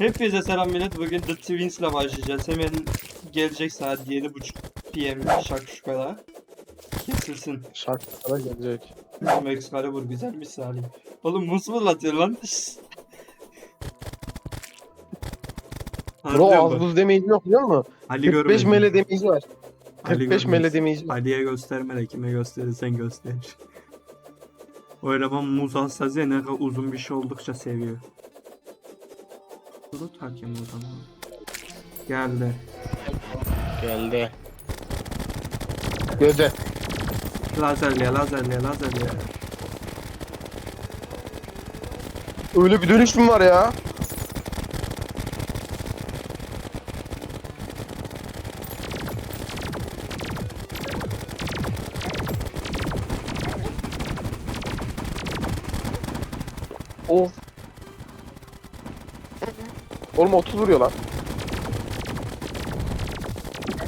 Hepinize selam millet. Bugün The Twins ile başlayacağız. Hemen gelecek saat 7.30 PM şakşukada. Kesilsin. Şarkılara gelecek. Bizim Excalibur güzelmiş Salim. Oğlum mus mu atıyor lan? Bro az buz demeyici yok biliyor musun? Ali 45 görmedi. mele demeyici var. Ali 45 görmedi. mele demeyici var. Ali'ye gösterme de kime gösterirsen göster. O eleman muz hassas ya ne kadar uzun bir şey oldukça seviyor. Bulut hakim o zaman. Geldi. Geldi. Göze. Lazerliye, lazerliye, lazerliye. Öyle bir dönüşüm var ya. Oğlum 30 vuruyor lan.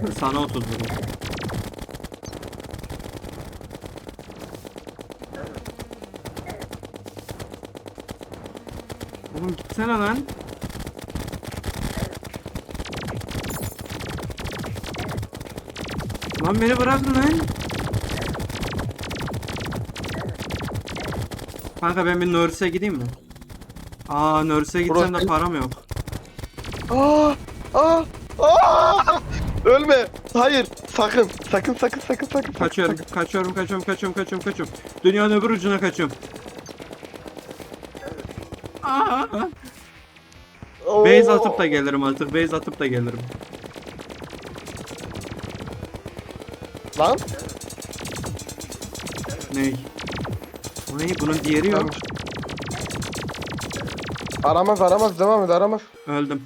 Sana 30 vuruyor. Oğlum gitsene lan. Lan beni bırakın lan. Kanka ben bir Nurse'e gideyim mi? Aa Nurse'e gitsem de param yok. Aa! Aa! Aa! Ölme. Hayır. Sakın. Sakın sakın sakın sakın. Kaçıyorum, kaçıyorum, kaçıyorum, kaçıyorum, kaçıyorum, kaçıyorum. Dünyanın öbür ucuna kaçıyorum. Aa! Oo! Base atıp da gelirim artık. Base atıp da gelirim. Lan. Ney? O ne? Bunun diğeri yok. Aramaz aramaz devam et aramaz. Öldüm.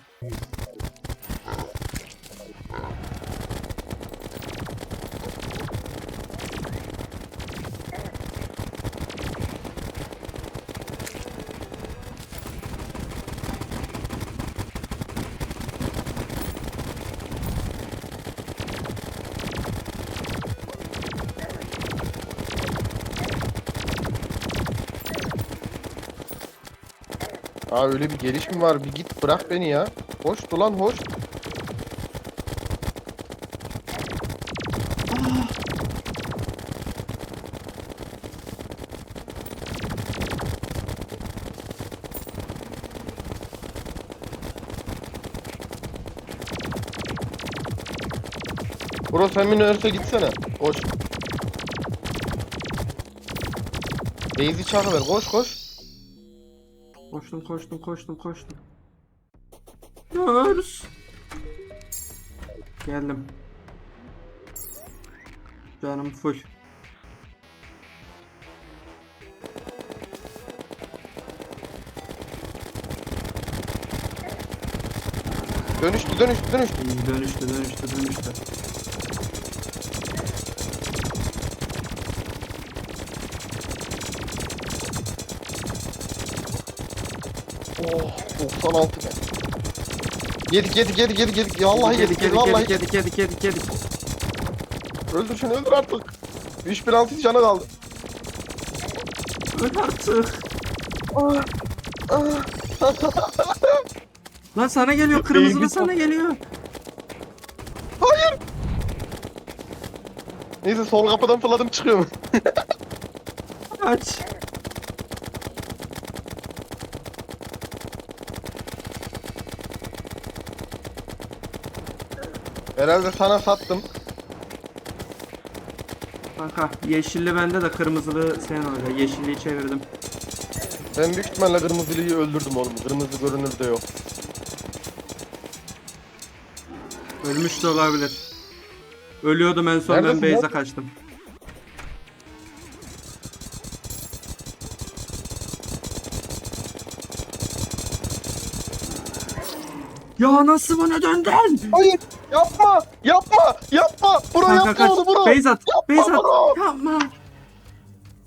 Aa öyle bir geliş mi var? Bir git bırak beni ya. Hoş ulan hoş. Bro sen beni örse gitsene. Koş. Daisy çağırıver koş koş. Koştum, koştum, koştum, koştum. Nurse. Geldim. Canım full. Dönüştü dönüştü dönüştü. Dönüştü, dönüştü, dönüştü. 96 be. Yedik yedik yedik yedik yedik. Ya Vallahi yedik yedik vallahi. yedik, yedik, yedik, yedik. Öldür şunu öldür artık. 3006 canı kaldı. Öl artık. Ah, ah. Lan sana geliyor, kırmızılı sana geliyor. Hayır. Neyse sol kapıdan fırladım çıkıyorum. Aç. Herhalde sana sattım. Kanka yeşilli bende de kırmızılı sen orada. Yeşilliyi çevirdim. Ben büyük ihtimalle kırmızılıyı öldürdüm oğlum. Kırmızı görünür de yok. Ölmüş de olabilir. Ölüyordum en son Neredesin ben lan? base'e kaçtım. Ya nasıl bana döndün? Hayır yapma yapma yapma. Bro Kanka yapma kaç. onu bro. Base at. Yapma Base at. bro. Yapma.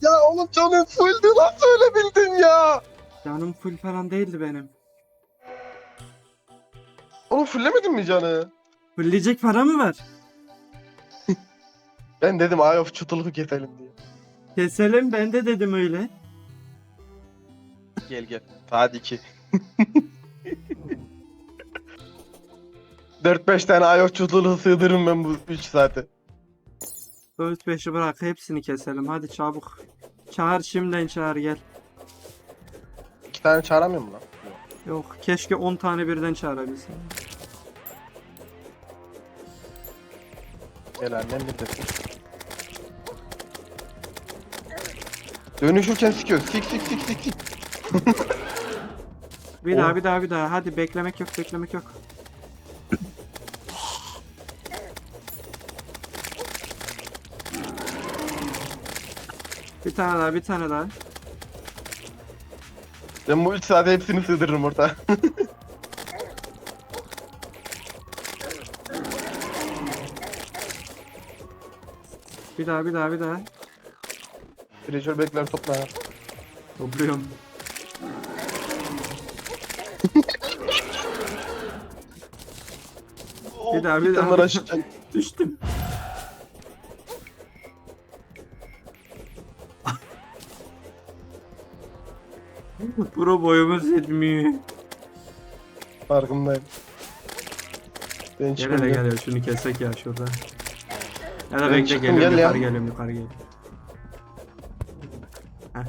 Ya oğlum canın fulldü nasıl öyle bildin ya? Canım full falan değildi benim. Oğlum fullemedin mi canı? Fullleyecek para mı var? Ben dedim ay of çutuluğu keselim diye. Keselim ben de dedim öyle. Gel gel. Hadi ki. 4-5 tane ayak çutuğunu sığdırırım ben bu 3 saate. Öğüt beşi bırak hepsini keselim hadi çabuk. Çağır şimdiden çağır gel. 2 tane çağıramıyor mu lan? Yok keşke 10 tane birden çağırabilsin. Gel annem bir desin. Dönüşürken sikiyor. Sik sik sik sik sik. Bir daha Oh. bir daha bir daha hadi beklemek yok beklemek yok. Tane daha bir tane daha. Ben bu 3 saate hepsini sığdırırım orta. Bir daha bir daha bir daha. Treasure bekler topla. Topluyorum. Bir daha, bir daha. Düştüm. Bro boyumuz yetmiyor. Farkındayım. Ben Gel hele gel ya şunu kessek ya şurada. Ya da Ben bekle çıktım, geliyorum gel ya. yukarı geliyorum yukarı geliyorum. Heh.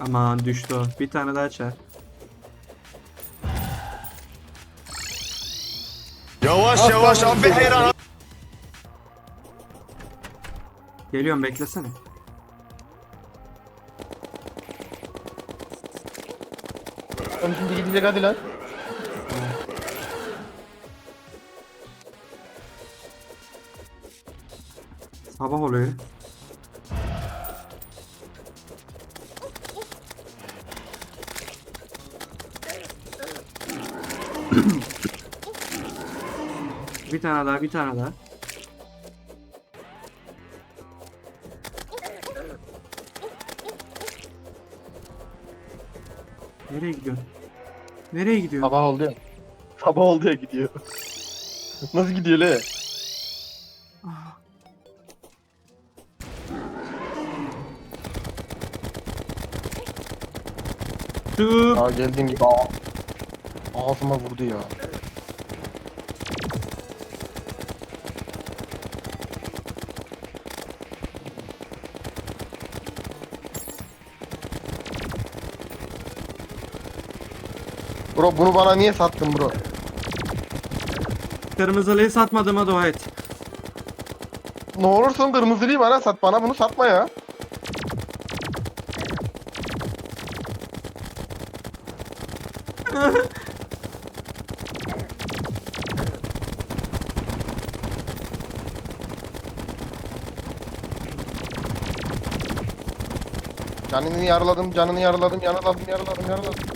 Aman düştü o. Bir tane daha çağır. Yavaş yavaş abi hayran. Geliyorum beklesene. Oğlum şimdi gidecek hadi lan. Sabah oluyor. bir tane daha, bir tane daha. Nereye gidiyorsun? Nereye gidiyorsun? Sabah oldu ya. Sabah oldu ya gidiyor. Nasıl gidiyor le? Ah. Tıp. Aa geldiğim gibi. Ağzıma vurdu ya. Bro bunu bana niye sattın bro? Kırmızılıyı satmadığıma dua et. Ne olursun kırmızılıyı bana sat. Bana bunu satma ya. Canını yaraladım, canını yaraladım, yaraladım, yaraladım, yaraladım.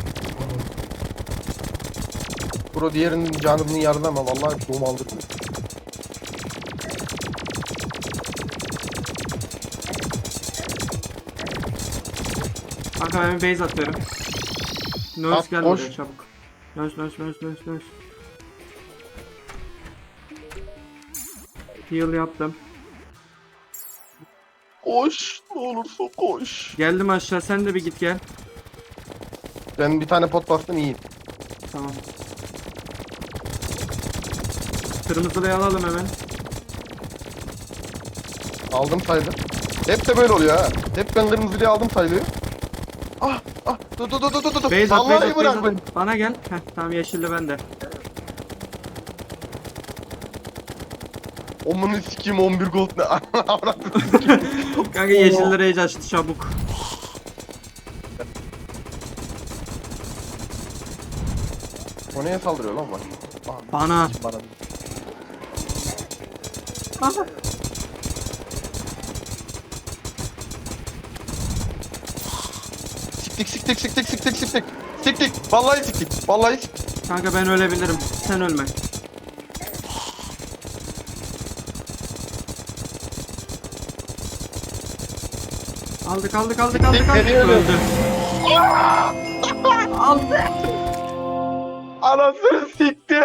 Bro diğerinin canını yaralama vallahi doğum aldırdı. Kanka ben bir base atıyorum. Nurse At, gel koş. buraya çabuk. Nurse nurse nurse nurse nurse. Heal yaptım. Koş, ne olursa koş. Geldim aşağı sen de bir git gel. Ben bir tane pot bastım iyiyim. Tamam. Kırmızılıyı alalım hemen. Aldım sayılır. Hep de böyle oluyor ha. Hep ben kırmızılıyı aldım sayılıyor. Ah ah dur dur dur dur dur dur. Base at Vallahi base at bırak beni. Bana gel. Heh tamam yeşilli bende. Omunu sikeyim 11 gold ne? Avrattı. Kanka yeşilli rage açtı çabuk. o neye saldırıyor lan bak? Bana. bana. Aha. Siktik siktik siktik siktik siktik. Siktik. Vallahi siktik. Vallahi siktik. Kanka ben ölebilirim. Sen ölme. Aldık aldık aldık aldık aldık. Geliyor. Öldü. Aldı. Anasını siktik.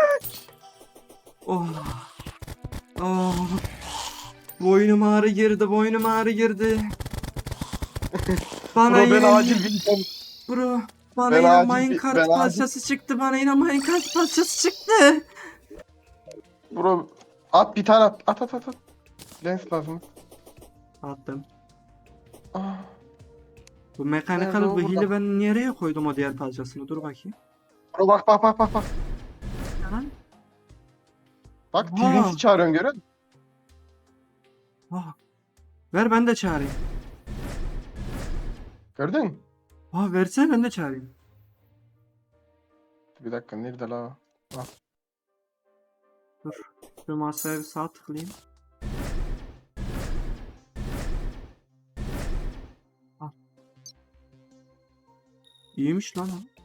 Oh. Oh. Boynum ağrı girdi, boynum ağrı girdi. Bana Bro ben yine- acil item. Bro, Bana Ben yine acil minecart ben acil- parçası çıktı. Bana yine minecart parçası çıktı. Bro at bir tane at. At at at. at. Lens lazım. Attım. Ah. Bu mekanikal vehili burada? ben nereye koydum o diğer parçasını? Dur bakayım. Bro bak bak bak bak bak. Lan. Bak. Twins'i çağırıyorsun görüyor musun? Ah. Ver ben de çağırayım. Gördün mü? Ah versene ben de çağırayım. Bir dakika nerede la? Şu masaya bir sağ tıklayayım. Ah. İyiymiş lan o.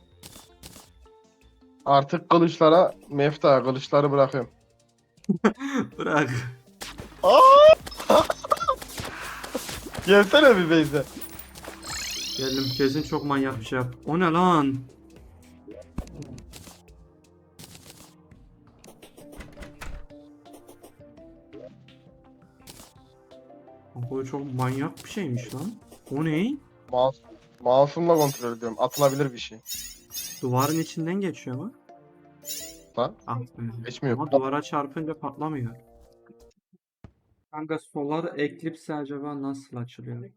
Artık kılıçlara mefta kılıçları bırakıyorum. Bırak. Gelsene bir Beyze. Geldim kesin çok manyak bir şey yap. O ne lan? Bu çok manyak bir şeymiş lan. O ne? Mouse, mouse'umla kontrol ediyorum. Atılabilir bir şey. Duvarın içinden geçiyor mu? Lan. Ah be. Geçmiyor. Ama duvara çarpınca patlamıyor. Kanka Solar Eclipse acaba nasıl açılıyor?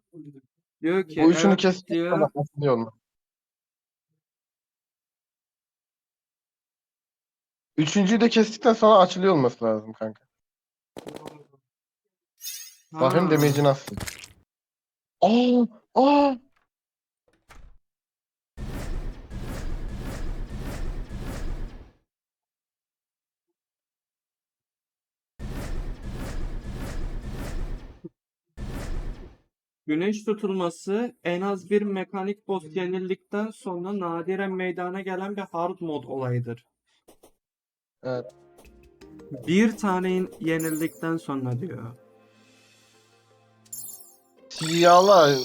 Diyor ki Bu üçünü evet kes. diyor. Tamam, atılıyor mu? Üçüncüyü de kestikten sonra açılıyor olması lazım kanka. Bakayım Ha. damage'i nasıl. Aa! Aa! Güneş tutulması en az bir mekanik boss yenildikten sonra nadiren meydana gelen bir hard mod olayıdır. Evet. Bir tane yenildikten sonra diyor. Siyahla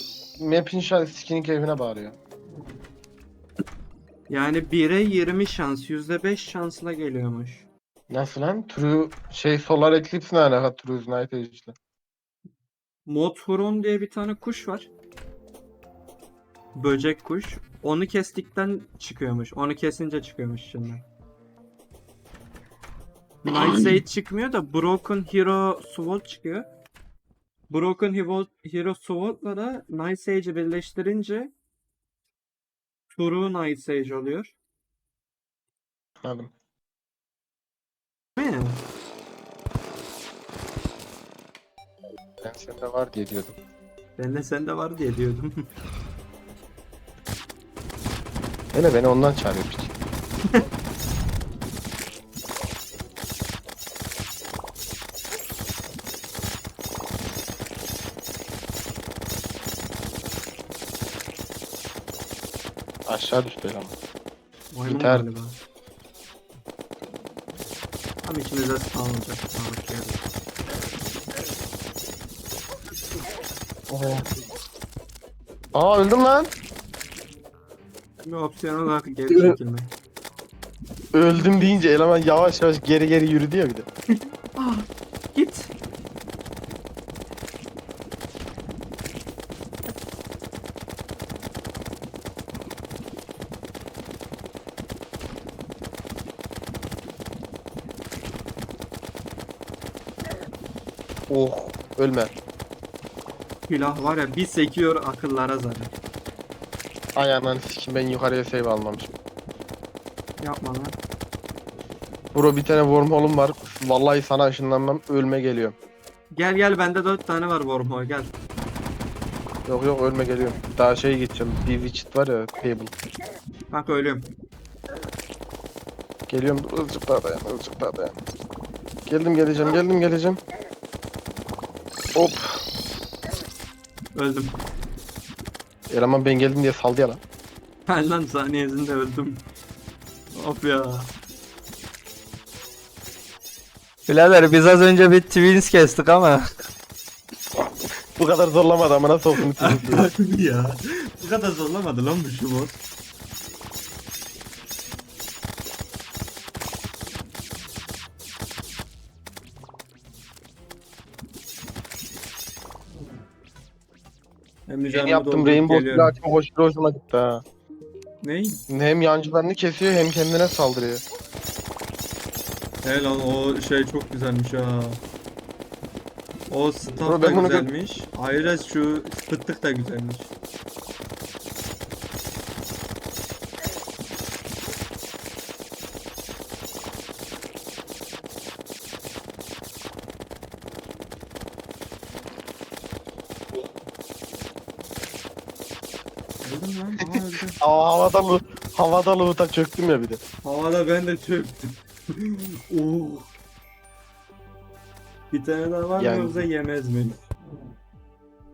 map'in şa- skin keyfine bağırıyor. Yani 1'e 20 şans, %5 şansla geliyormuş. Nasıl lan? True şey Solar Eclipse ne alaka True Night Age'le? Mothron diye bir tane kuş var. Böcek kuş. Onu kestikten çıkıyormuş. Onu kesince çıkıyormuş şimdi. Sage çıkmıyor da Broken Hero Sword çıkıyor. Broken Hero, Hero Sword'la da Sage'i birleştirince True Sage oluyor. Anladım. Mi? Ben sende var diye diyordum. Ben de sende var diye diyordum. Hele beni ondan çağırıyor piç. Aşağı düştü ama. Maymun Biter. galiba. Tam içimizde spawn olacak. Tamam, geldi. Aa öldüm lan. Bir opsiyon olarak geri çekilme. Öldüm deyince eleman yavaş yavaş geri geri yürüdü ya bir de. Ah, git. Oh ölme. Silah var ya bir sekiyor akıllara zarar. Ay ananı sikim ben yukarıya save almamışım. Yapma lan. Bro bir tane wormhole'um var. Vallahi sana ışınlanmam ölme geliyor. Gel gel bende dört tane var wormhole gel. Yok yok ölme geliyorum. Daha şey gideceğim. Bir widget var ya table. Bak ölüyorum. Geliyorum dur azıcık daha dayan azıcık daha dayan. Geldim geleceğim geldim geleceğim. Hop. Öldüm. Eleman ben geldim diye saldı ya lan. Ben lan saniyesinde öldüm. Of ya. Birader biz az önce bir twins kestik ama Bu kadar zorlamadı amına soktum. ya. Bu kadar zorlamadı lan bu şu boss. Emrecan Yeni yaptım Rainbow Silah çok hoş hoşuma gitti ha. Ney? Hem yancılarını kesiyor hem kendine saldırıyor. He lan o şey çok güzelmiş ha. O staff Bro, da ben bunu gö- güzelmiş. Ayrıca şu fıttık da güzelmiş. Öldüm lan. Aa öldüm. Aa, havada lu havada luta çöktüm ya bir de. Havada ben de çöktüm. Oo. Bir tane daha var mı Yani- yoksa yemez mi?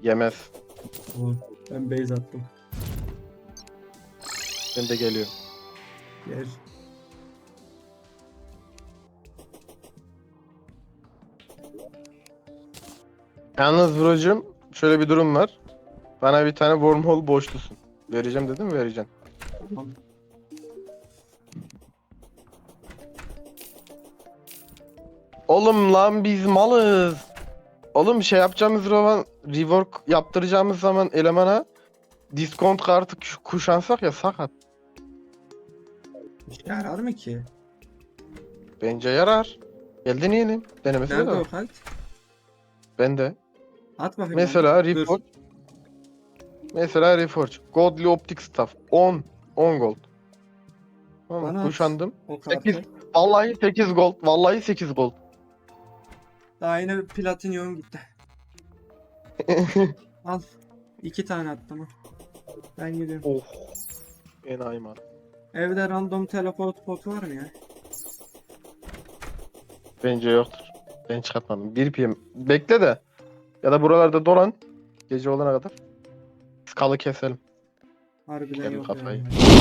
Yemez. Tamam. Ben base attım. Ben de geliyorum. Yer. Yalnız brocum şöyle bir durum var. Bana bir tane wormhole boşlusun. Vereceğim dedim vereceğim. Tamam. Oğlum lan biz malız. Oğlum şey yapacağımız zaman rework yaptıracağımız zaman elemana diskont kartı kuş- kuşansak ya sakat. İşe yarar mı ki? Bence yarar. Gel deneyelim. Denemesi de Nerede var. o kart? Ben de. At bakayım. Mesela bana. Dur. Mesela Reforge. Godly Optic Staff. 10. 10 gold. Tamam, Bana kuşandım. O kartı. Sekiz. Vallahi 8 gold. Vallahi 8 gold. Daha yine platinyum gitti. Al. İki tane attım. ha. Ben gidiyorum. oh. Enayi mal. Evde random teleport pot var mı ya? Bence yoktur. Ben çıkartmadım. 1 PM. Bekle de. Ya da buralarda dolan. Gece olana kadar. Skalı keselim. Harbiden yok kafayı. yani.